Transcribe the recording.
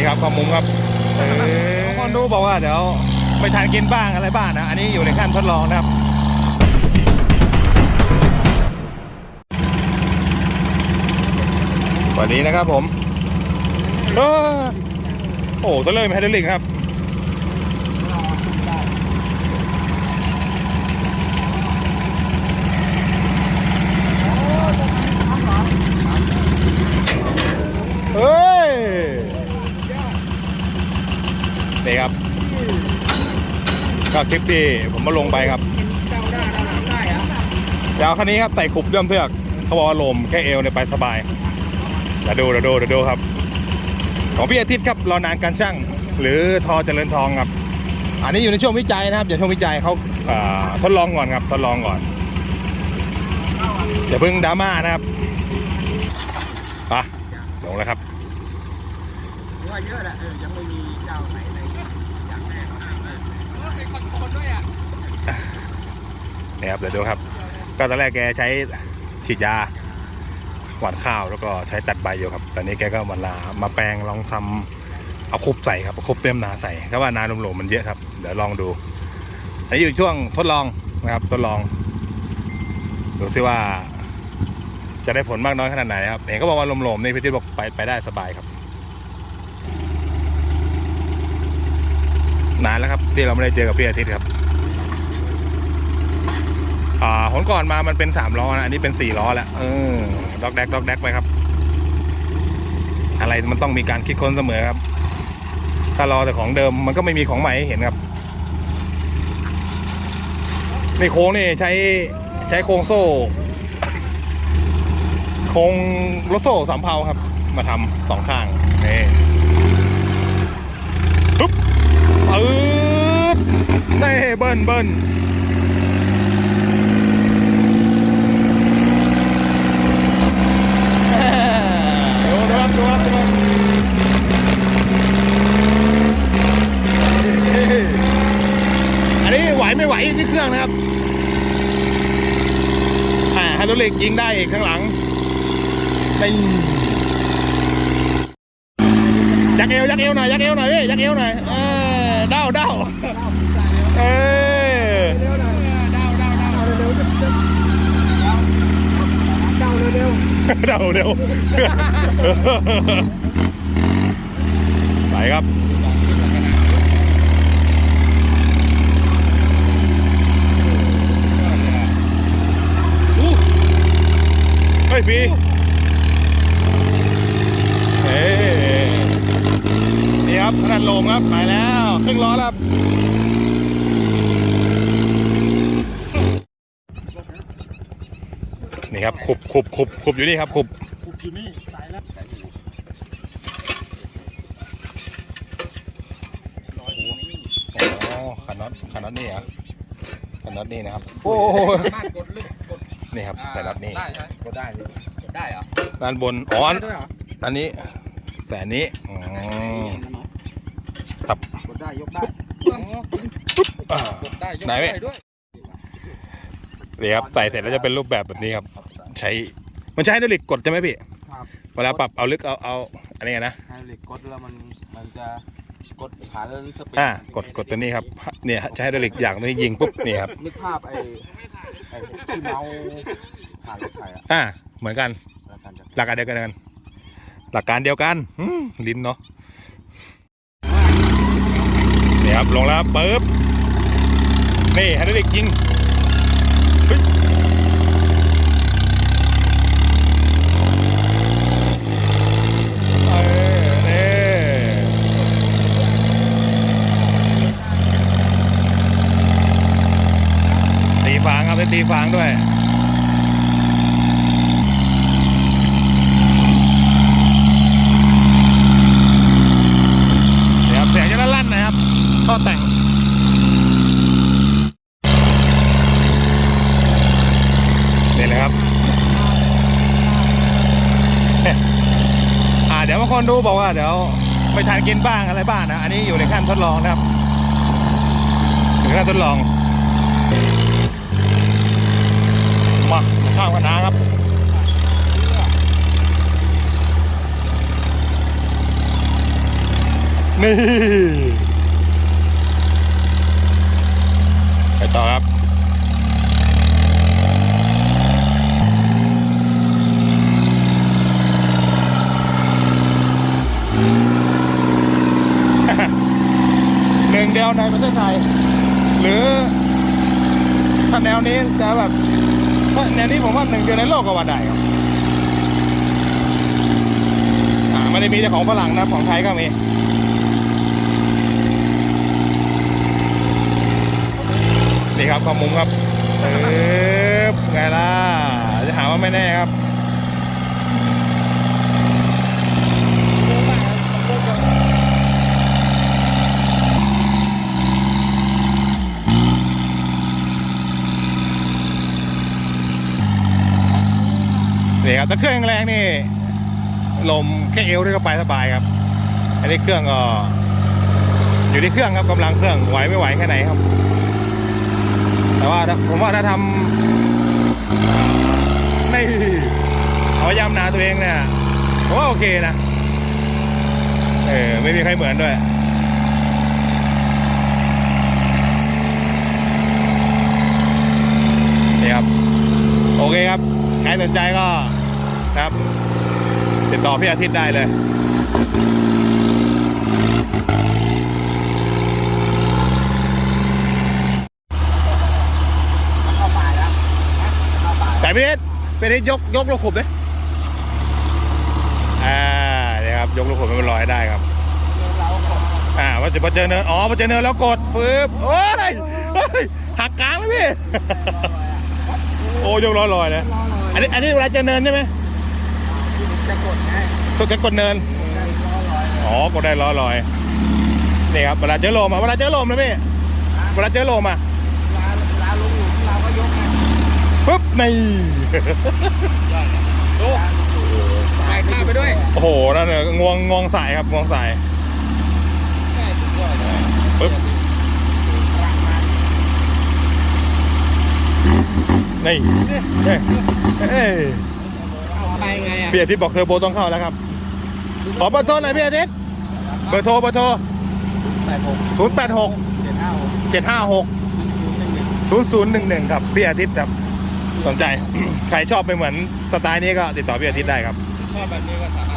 นี่ครับความมุมครับเออคนดูบอกว่าเดี๋ยวไปทานกินบ้างอะไรบ้างนะ อันนี้อยู่ในขั้นทดลองนะครับสวัสดีนะครับผมเออโอ้ตัวเริ่มไฮดรอลิกครับ เฮ้ยีครับ ก็คลิปที่ผมมาลงไปครับเจ้าหน้เราหนามได้อะเดี๋ยวคันนี้ครับใส่ขุบเลื่อมเทือกเขาบอกว่าลมแค่เอวเนี่ยไปสบายเดี๋ยวดูเดี๋ยวดูเดี๋ยวดูครับ ของพี่อาทิตย์ครับรอนานการช่าง หรือทอเจริญทองครับ อันนี้อยู่ในช่วงวิจัยนะครับอย่าช่วงวิจัยเขาทดลองก่อนครับทดลองก่อนอย่าเพิ่งดราม่านะครับไปลงแล้วครับว่าเยอะแหละเออยังไม่มีเจ้าไหนในอย่างแน่นอน เป็นคอนโทรลด้วยอะนี่ครับเดี๋ยวดูครับ ก็ตอนแรกแกใช้ฉีดยาหว่านข้าวแล้วก็ใช้ตัดใบอยู่ครับ ตอนนี้แกก็มาลามาแปลงลองทำเอาคุบใส่ครับเอาคุบเต็มนาใส่ก็ว่านาลมๆมันเยอะครับ เดี๋ยวลองดู อันนี้อยู่ช่วงทดลองนะครับทดลองดูซิว่า จะได้ผลมากน้อยขนาดไหนครับเห็นก็บอกว่าลมๆนี่พี่ทิศบอกไปไปได้สบายครับ นานแล้วครับ ที่เราไม่ได้เจอกับพี่อาทิตย์ครับอ่าหนก่อนมามันเป็นสามล้อนะอันนี้เป็นสี่ล้อแล้วเออด็อกแดกด็อกแดกไปครับ อะไรมันต้องมีการคิดค้นเสมอครับ ถ้ารอแต่ของเดิมมันก็ไม่มีของใหม่ให้เห็นครับในโค้งนี่ใช้ใช้โครงโซ่โครงรถโซ่สามเพาครับ มาทำสองข้างนี่ปึ๊บ ปึ๊บนี่เบิ้ลเบิ้ลดูดูครับดูครับดูครับอันนี้ไหวไม่ไหวที่เครื่องนะครับอ่าไฮดรอลิกยิงได้อีกข้างหลังเป็นยักเอวยักเอวหน่อยยักเอวหน่อยพี่ยักเอวหน่อยเออ เด้าเด้าเออเดาวดาวดาวเร็วๆดาวเร็วเด้าเร็วไปครับเฮ้ยพี่เฮ้นี่ครับขนาดลงครับไปแล้ว ครึ่งล้อแล้วครับนี่ครับขุบขุบขุบขุบอยู่นี่ครับขุบๆปุกอยู่นี่สายแล้วอ๋อขันน็อตขันน็อตนี่เหรอขันน็อตนี่นะครับ โอ้โหสามารถกดลึกกดนี่ครับแต่น็อตนี่ได้ใช่กดได้เลยกดได้เหรอด้านบนอ๋ออันได้ด้วยเหรออันนี้แสนนี้อ๋อครับกด ได้ยกได้อ่ากดได้ยกไหนได้เว้ย ด้วยนี่ครับใส่เสร็จแล้วจะเป็นรูปแบบแบบนี้ครับ ใช้ มันใช้ไฮดรอลิกกดใช่ไหมพี่ครับเวลาปรับเอาลึกเอาเอาอะไรนะไฮดรอลิกกดแล้วมันมันจะกดขาเรื่องสปีดอ่ากดกดตัวนี้ครับ เนี่ยใช้ไฮดรอลิกอย่างตัวนี้ยิงปุ๊บนี่ครับนึกภาพไอ้ไอ้ที่เมาส์ผ่านรถไถอะอ่าเหมือนกัน แล้วกันจะหลักการเดียวกัน หลักการเดียวกันอืมลิ้นเนาะ นี่ครับลงแล้วครับปึ๊บนี่ฮดรอลิกยิงเฮ้เนี่ตีฟางครับได้ตีฟางด้วย เดี๋ยวเสียงจะลั่นๆนะครับท่อแต่ง นี่เลยครับ อ่าเดี๋ยวบาง คนดูบอกว่าเดี๋ยวไปทานกินบ้างอะไรบ้างนะ อันนี้อยู่ในขั้นทดลองนะครับอยู่ในขั้นทดลอง มาข้าวกันนะครับนี่ไปต่อครับ งเดียวในประเทศไทย หรือถ้าแนวนี้จะแบบแนวนี้ผมว่าหนึ่งเดียวในโลกก็ว่าได้ครับไม่ได้มีแต่ของฝรั่งนะของไทยก็มีนี่ครับข้อมุมครับเออไงล่ะจะหาว่าไม่แน่ครับ แต่เครื่องแรงนี่ลมแค่เอวด้วยก็ไปสบายครับ อันนี้เครื่องก็อยู่ที่เครื่องครับกำลังเครื่องไหวไม่ไหวแค่ไหนครับ แต่ว่าผมว่าถ้าทำไม่เอายำนาตัวเองเนี่ยผมว่าโอเคนะเออไม่มีใครเหมือนด้วยนี่ครับ โอเคครับ ใครสนใจก็ นะครับ ติดต่อพี่อาทิตย์ได้เลยเข้าป่าแล้วนะเข้าป่าแต่พี่นิดพี่นิดยกยกลูกขุบเลยอ่าเนี่ยครับยกลูกขุบให้มันลอยได้ครับอ่าว่าจะพอเจอเนินอ๋อพอเจอเนินแล้วกดปึ๊บโอ้ยหักกลางแล้วพี่โอ้ยกล้อลอยเลยอันนี้อันนี้เวลาเจอเนินใช่ไหม กดไงสุดจะกดเนินได้รอลอยอ๋อกดได้ล้อลอย นี่ครับเวลาเจอลมอะเวลาเจอลมนะพี่เวลาเจอลมอะลาลาลงหลุมเราก็ยกไงปึ๊บนี่ถ่ายข้าไปด้วย โอ้โหนั่นเนี่ยงวงงวงสายครับงวงสายปึ๊บนี่เอ้ยเอ้ ยไปไงอะพี่อาทิตย์บอกเทอร์โบต้องเข้าแล้วครับ ขอเบอร์โทรหน่อยพี่อาทิตย์เบอร์โทรเบอร์โทรแปดหก0 8 6เจ็ดห้าหก7 5 6 0 0 1 1ครับพี่อาทิตย์ครับสนใจ ใครชอบไปเหมือนสไตล์นี้ก็ติดต่อพี่อาทิตย์ได้ครับ ชอบแบบนี้ก็สั่ง